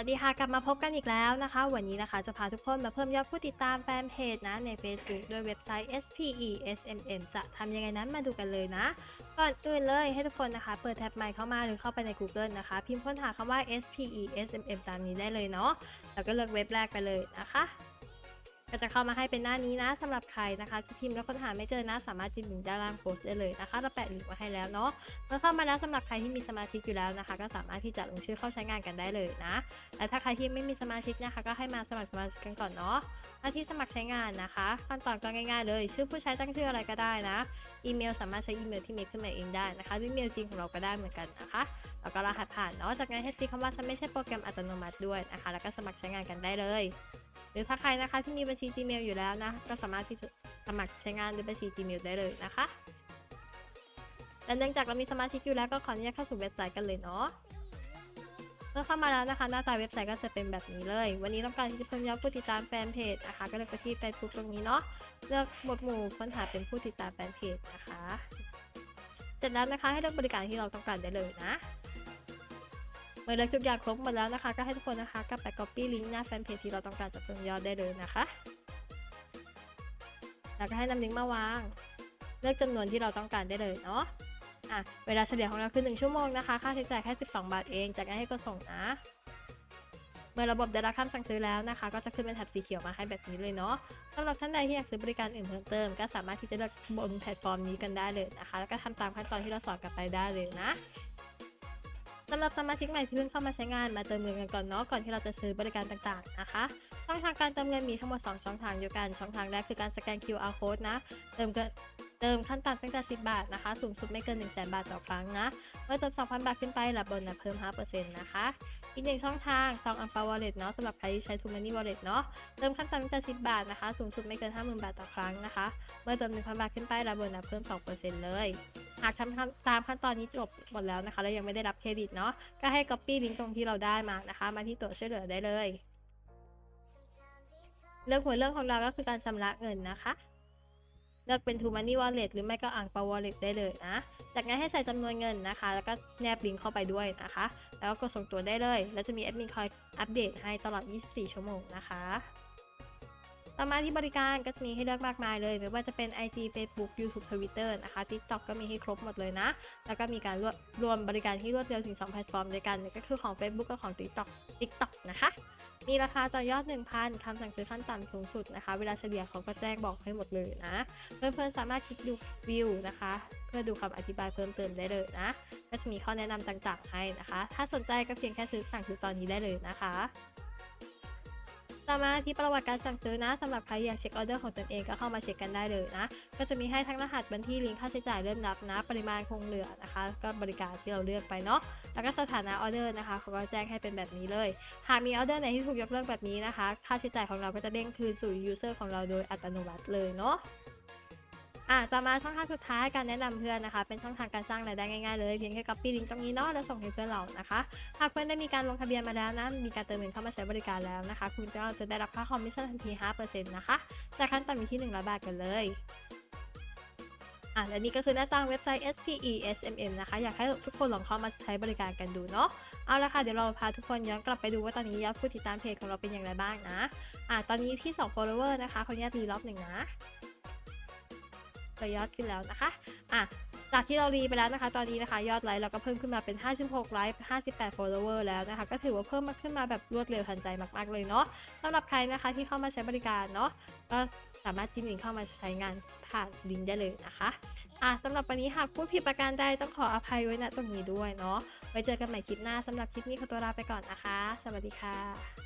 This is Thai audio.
วัสดีค่ะกลับมาพบกันอีกแล้วนะคะ วันนี้นะคะจะพาทุกคนมาเพิ่มยอดผู้ติดตามแฟนเพจนะใน Facebook ด้วยเว็บไซต์ SPESMM จะทำยังไงนั้นมาดูกันเลยนะก่อนอื่นเลยให้ทุกคนนะคะ เปิดแท็บใหม่เข้ามาหรือเข้าไปใน Google นะคะ พิมพ์ค้นหาคำว่า SPESMM ตามนี้ได้เลยเนาะแล้วก็เลือกเว็บแรกไปเลยนะคะ ก็จะเข้ามาให้เป็นหน้านี้นะสำหรับใครนะคะที่พิมพ์แล้วค้นหาไม่เจอนะ สามารถจิ้มลิงก์ด้านล่างโพสได้เลยนะคะเราแปะลิงก์ไว้ให้แล้วเนาะเมื่อเข้ามาแล้วสำหรับใครที่มีสมาชิกอยู่แล้วนะคะ ก็สามารถที่จะลงชื่อเข้าใช้งานกันได้เลยนะและถ้าใครที่ไม่มีสมาชิกนะคะ ก็ให้มาสมัครสมาชิกกันก่อนเนาะหน้าที่สมัครใช้งานนะคะขั้นตอนก็ง่ายๆเลย ชื่อผู้ใช้ตั้งชื่ออะไรก็ได้นะอีเมลสามารถใช้อีเมลที่เมคขึ้นมาเองได้นะคะหรืออีเมลจริงของเราก็ได้เหมือนกันนะคะแล้วก็รหัสผ่านเนาะจากนั้นให้ติคำว่าฉันไม่ใช่โปรแกรมอัตโนมัติด้วยนะคะ แล้วก็สมัครใช้งานกันได้เลย รือถ้าใครนะคะที่มีบัญชี Gmail อยู่แล้วนะ ก็สามารถที่จะสมัครใช้งานด้วยบัญชี Gmail ได้เลยนะคะและเนื่องจากเรามีสมาชิกอยู่แล้วก็ขออนุญาตเข้าสู่เว็บไซต์กันเลยเนาะเมื่อเข้ามาแล้วนะคะ หน้าตาเว็บไซต์ก็จะเป็นแบบนี้เลย วันนี้ต้องการที่จะเพิ่มยอดผู้ติดตามแฟนเพจนะคะ ก็เลยไปที่ Facebook ตรงนี้เนาะเลือกหมวดหมู่ค้นหาเป็นผู้ติดตามแฟนเพจนะคะ เสร็จแล้วนะคะให้เลือกบริการที่เราต้องการได้เลยนะ เมื่อเลือกทุกอย่างครบหมดแล้วนะคะ ก็ให้ทุกคนนะคะกลับไป copy ลิงก์หน้าแฟนเพจที่เราต้องการจะเพิ่มยอดได้เลยนะคะ แล้วก็ให้นำลิงก์มาวาง เลือกจำนวนที่เราต้องการได้เลยเนาะอะเวลาเฉลี่ยของเราคือ 1 ชั่วโมงนะคะ ค่าใช้จ่ายแค่ 12 บาทเอง จากนั้นให้กดส่งนะ เมื่อระบบได้รับคำสั่งซื้อแล้วนะคะ ก็จะขึ้นเป็นแถบสีเขียวมาให้แบบนี้เลยเนาะสำหรับท่านใดที่อยากซื้อบริการอื่นเพิ่มเติม ก็สามารถที่จะเลือกบนแพลตฟอร์มนี้กันได้เลยนะคะ แล้วก็ทำตามขั้นตอนที่เราสอนกันไปได้เลยนะ สำหรับสมาชิกใหม่ที่เพิ่งเข้ามาใช้งานมาเติมเงินกันก่อนเนาะก่อนที่เราจะซื้อบริการต่างๆนะคะช่องทางการเติมเงินมีทั้งหมด 2 ช่องทางเดียวกัน ช่องทางแรกคือการสแกน QR code นะ เติมเกินเติมขั้นต่ำตั้งแต่ 10 บาทนะคะ สูงสุดไม่เกิน 1 0 0 0 0 0 บาทต่อครั้งนะ เมื่อเติม 2,000 บาทขึ้นไปรับโบนัสเพิ่ม 5%นะคะ อีกหนึ่งช่องทางซองอัมปาวอลเล็ตเนาะสำหรับใครที่ใช้ทูมันนี่วอลเล็ตเนาะ เติมขั้นต่ำตั้งแต่ 10 บาทนะคะ สูงสุดไม่เกิน 50,000 บาทต่อครั้งนะคะ เมื่อเติม 1,000 บาทขึ้นไปรับโบนัสเพิ่ม 2%เลย หากทำตามขั้นตอนนี้จบหมดแล้วนะคะ แล้วยังไม่ได้รับเครดิตเนาะ ก็ให้ copy ลิงก์ตรงที่เราได้มานะคะ มาที่ตัวช่วยเหลือได้เลย เรื่องหัวเรื่องของเราก็คือการชำระเงินนะคะ เลือกเป็น t o Money Wallet หรือไม่ก็อ่างปา Wallet ได้เลยนะ จากนั้นให้ใส่จำนวนเงินนะคะ แล้วก็แนบลิงก์เข้าไปด้วยนะคะ แล้วก็กดส่งตัวได้เลย แล้วจะมีแอดมินคอยอัปเดตให้ตลอด 24 ชั่วโมงนะคะ ต่อมาที่บริการก็จะมีให้เลือกมากมายเลย ไม่ว่าจะเป็น IG Facebook YouTube Twitter นะคะ TikTok ก็มีให้ครบหมดเลยนะ แล้วก็มีการรวบรวมบริการที่รวดเร็วถึง 2 แพลตฟอร์มด้วยกันก็คือของ Facebook กับของ TikTok TikTok นะคะมีราคาต่อยอด 1,000คำสั่งซื้อขั้นต่ำสูงสุดนะคะ เวลาเฉลี่ยเขาก็แจ้งบอกให้หมดเลยนะ เพื่อนๆสามารถคลิกดูวิวนะคะ เพื่อดูคำอธิบายเพิ่มเติมได้เลยนะ ก็จะมีข้อแนะนำต่างๆให้นะคะ ถ้าสนใจก็เพียงแค่ซื้อสั่งซื้อตอนนี้ได้เลยนะคะ ต่อมาที่ประวัติการสั่งซื้อนะสำหรับใครอยากเช็คออเดอร์ของตนเองก็เข้ามาเช็คกันได้เลยนะ ก็จะมีให้ทั้งรหัสบัญชีลิงก์ค่าใช้จ่ายเริ่มนับนะ ปริมาณคงเหลือนะคะ ก็บริการที่เราเลือกไปเนาะแล้วก็สถานะออเดอร์นะคะเขาก็แจ้งให้เป็นแบบนี้เลย หากมีออเดอร์ไหนที่ถูกยกเลิกแบบนี้นะคะ ค่าใช้จ่ายของเราก็จะเด้งคืนสู่ยูเซอร์ของเราโดยอัตโนมัติเลยเนาะ อะต่อมาช่องทางสุดท้ายการแนะนำเพื่อนนะคะ เป็นช่องทางการสร้างรายได้ง่ายๆเลยเพียงแค่ copy ลิงก์ตรงนี้เนาะแล้วส่งให้เพื่อนเรานะคะหากเพื่อนได้มีการลงทะเบียนมาแล้วนะมีการเติมเงินเข้ามาใช้บริการแล้วนะคะ คุณก็จะได้รับค่าคอมมิชชั่นทันที 5%นะคะจากขั้นต่ำอยู่ที่100บาทกันเลยอะและนี่ก็คือหน้าต่างเว็บไซต์ SPESMM นะคะ อยากให้ทุกคนลองเข้ามาใช้บริการกันดูเนาะเอาละค่ะ เดี๋ยวเราพาทุกคนย้อนกลับไปดูว่าตอนนี้ยอดผู้ติดตามเพจของเราเป็นอย่างไรบ้างนะอะตอนนี้ที่ 2 follower นะคะขออนุญาตรีรอบหนึ่งนะ ก็ยอดขึ้นแล้วนะคะอะจากที่เรารีไปแล้วนะคะ ตอนนี้นะคะ ยอดไลค์เราก็เพิ่มขึ้นมาเป็น 56 ไลค์ 58 follower แล้วนะคะ ก็ถือว่าเพิ่มมาขึ้นมาแบบรวดเร็วทันใจมากๆเลยเนาะสำหรับใครนะคะที่เข้ามาใช้บริการเนาะก็สามารถจิ้มลิงก์เข้ามาใช้งานผ่านลิงก์ได้เลยนะคะอะสำหรับวันนี้หากพูดผิดประการใดต้องขออภัยไว้ณตรงนี้ด้วยเนาะไว้เจอกันใหม่คลิปหน้าสำหรับคลิปนี้ขอตัวลาไปก่อนนะคะ สวัสดีค่ะ